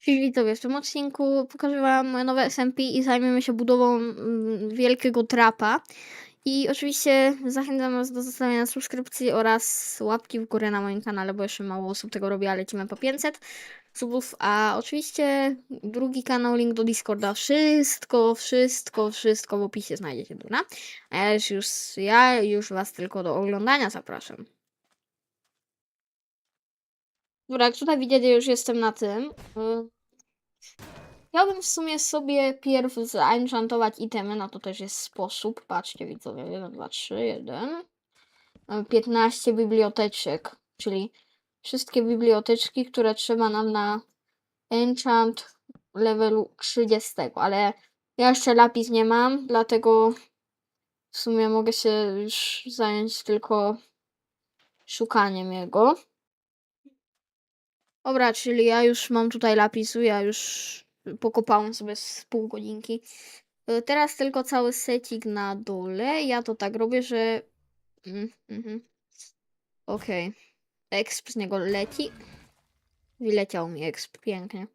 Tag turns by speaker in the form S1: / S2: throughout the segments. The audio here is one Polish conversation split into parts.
S1: Cześć widzowie, w tym odcinku pokażę wam moje nowe SMP i zajmiemy się budową mm, wielkiego trapa. I oczywiście zachęcam was do zostawienia subskrypcji oraz łapki w górę na moim kanale, bo jeszcze mało osób tego robi, ale lecimy po 500 subów. A oczywiście drugi kanał, link do Discorda, wszystko, wszystko, wszystko w opisie znajdziecie, dobra? A ja już, ja już was tylko do oglądania zapraszam. Dobra, jak tutaj widzicie, już jestem na tym. Y, Chciałbym w sumie sobie pierw zaenchantować itemy, na to też jest sposób. Patrzcie widzowie, 1, 2, 3, 1. 15 biblioteczek, czyli wszystkie biblioteczki, które trzeba nam na enchant levelu 30, ale ja jeszcze lapis nie mam, dlatego w sumie mogę się już zająć tylko szukaniem jego. Dobra, czyli ja już mam tutaj lapisu, ja już pokopałem sobie z pół godzinki. Y, Teraz tylko cały secik na dole. Ja to tak robię, że... Mm, mhm. Okej. Exp z niego leci. Wyleciał mi exp, pięknie.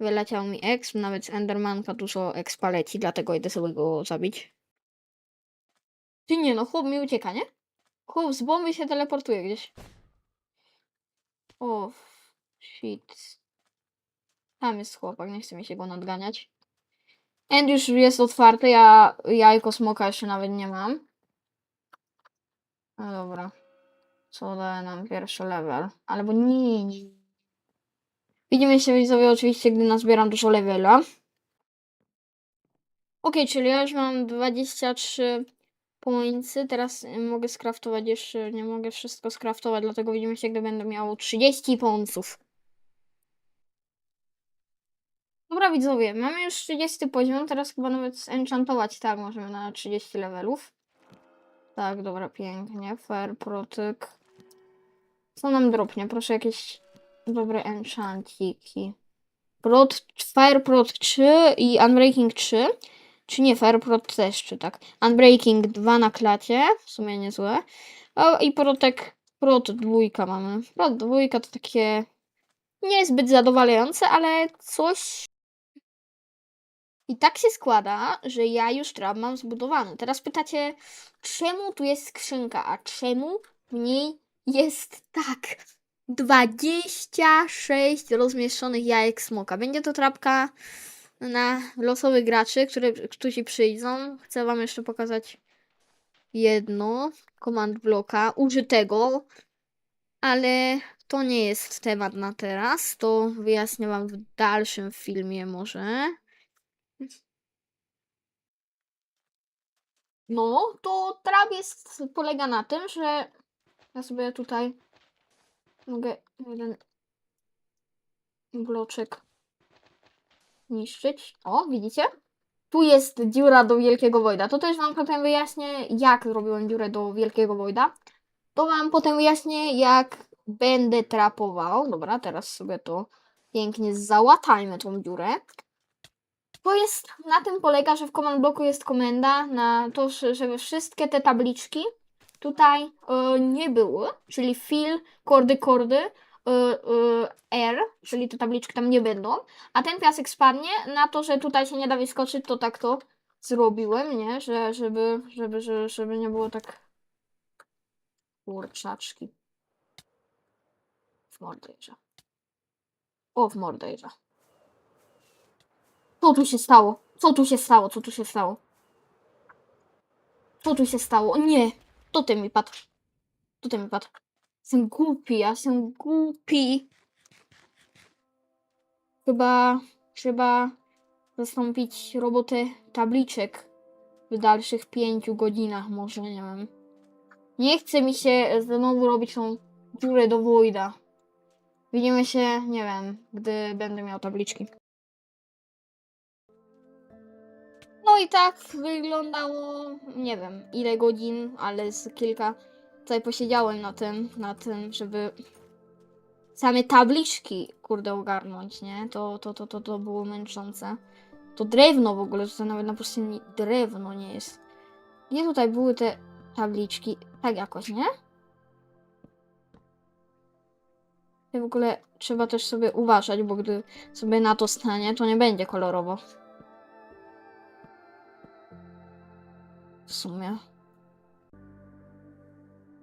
S1: Wyleciał mi exp, nawet z Endermanka dużo expa leci, dlatego idę sobie go zabić. Ty nie no, chłop mi ucieka, nie? Chłop z bomby się teleportuje gdzieś. O, shit. Tam jest chłopak, nie chce mi się go nadganiać. End już jest otwarty, ja jajko smoka jeszcze nawet nie mam. No dobra. Co daje nam pierwszy level? Albo nie. Widzimy się widzowie oczywiście, gdy nazbieram dużo levela. Ok, czyli ja już mam 23 pointsy. Teraz y, mogę skraftować jeszcze, nie mogę wszystko skraftować, dlatego widzimy się, gdy będę miał 30 ponców. Dobra widzowie, mamy już 30 poziom, teraz chyba nawet zenchantować tak możemy na 30 levelów. Tak, dobra, pięknie. Fair Protect. Co nam dropnie? Proszę jakieś dobre enchantiki. Prot, Fire Prot 3 i Unbreaking 3. Czy nie, Fire też, czy tak. Unbreaking 2 na klacie, w sumie niezłe. O, i Protek, Prot 2 mamy. Prot 2 to takie niezbyt zadowalające, ale coś i tak się składa, że ja już trap mam zbudowany. Teraz pytacie, czemu tu jest skrzynka, a czemu w niej jest tak 26 rozmieszczonych jajek smoka. Będzie to trapka na losowych graczy, które, którzy przyjdą. Chcę wam jeszcze pokazać jedno command bloka użytego, ale to nie jest temat na teraz. To wyjaśnię wam w dalszym filmie może. No, to trap jest, polega na tym, że ja sobie tutaj mogę jeden bloczek niszczyć. O, widzicie? Tu jest dziura do Wielkiego Wojda. To też Wam potem wyjaśnię, jak zrobiłem dziurę do Wielkiego Wojda. To Wam potem wyjaśnię, jak będę trapował. Dobra, teraz sobie to pięknie załatajmy tą dziurę. To jest, na tym polega, że w command bloku jest komenda na to, że- żeby wszystkie te tabliczki tutaj e, nie były, czyli fill, kordy, kordy, e, e, R, czyli te tabliczki tam nie będą, a ten piasek spadnie na to, że tutaj się nie da wyskoczyć, to tak to zrobiłem, nie, że, żeby, żeby, żeby, żeby nie było tak kurczaczki. W mordejrze. O, w mordejrze. Co tu się stało? Co tu się stało? Co tu się stało? Co tu się stało? Nie! To ty mi padł. To ty mi padł. Jestem głupi, ja jestem głupi. Chyba trzeba zastąpić robotę tabliczek w dalszych pięciu godzinach może, nie wiem. Nie chce mi się znowu robić tą dziurę do Wojda. Widzimy się, nie wiem, gdy będę miał tabliczki. No i tak wyglądało, nie wiem ile godzin, ale z kilka tutaj posiedziałem na tym, na tym, żeby same tabliczki, kurde, ogarnąć, nie? To, to, to, to, to było męczące. To drewno w ogóle, to nawet na pustyni drewno nie jest. Gdzie tutaj były te tabliczki? Tak jakoś, nie? I w ogóle trzeba też sobie uważać, bo gdy sobie na to stanie, to nie będzie kolorowo. W sumie.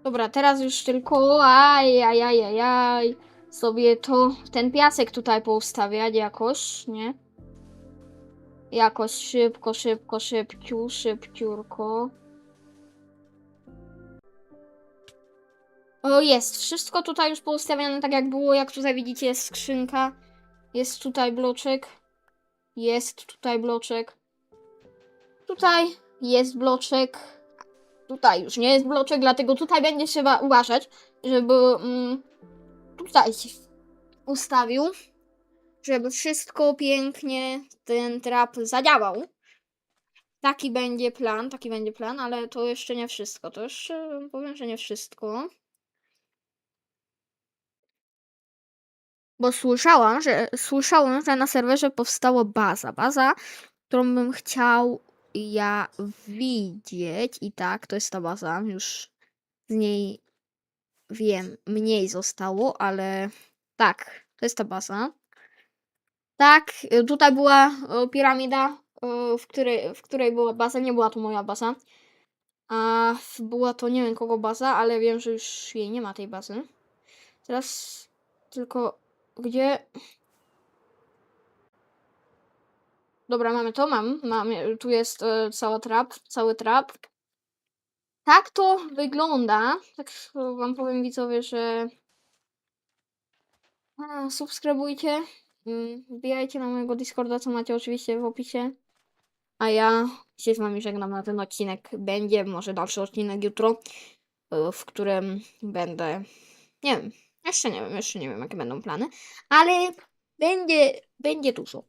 S1: Dobra, teraz już tylko aj, aj, aj, aj, aj, sobie to, ten piasek tutaj poustawiać jakoś, nie? Jakoś szybko, szybko, szybciu, szybciurko. O, jest. Wszystko tutaj już poustawiane tak jak było. Jak tutaj widzicie, jest skrzynka. Jest tutaj bloczek. Jest tutaj bloczek. Tutaj jest bloczek. Tutaj już nie jest bloczek, dlatego tutaj będzie trzeba uważać, żeby mm, tutaj się ustawił, żeby wszystko pięknie ten trap zadziałał. Taki będzie plan, taki będzie plan, ale to jeszcze nie wszystko. To jeszcze powiem, że nie wszystko. Bo słyszałam, że słyszałam, że na serwerze powstała baza. Baza, którą bym chciał ja widzieć. I tak, to jest ta baza. Już z niej wiem, mniej zostało, ale tak, to jest ta baza. Tak, y, tutaj była y, piramida, y, w której, w której była baza. Nie była to moja baza. A była to nie wiem kogo baza, ale wiem, że już jej nie ma tej bazy. Teraz tylko gdzie. Dobra, mamy to, mam. mam tu jest e, cała trap, cały trap. Tak to wygląda. Tak wam powiem widzowie, że a, subskrybujcie. Wbijajcie na mojego Discorda, co macie oczywiście w opisie. A ja się z wami żegnam na ten odcinek. Będzie może dalszy odcinek jutro, e, w którym będę. Nie wiem, jeszcze nie wiem, jeszcze nie wiem, jakie będą plany, ale będzie, będzie dużo.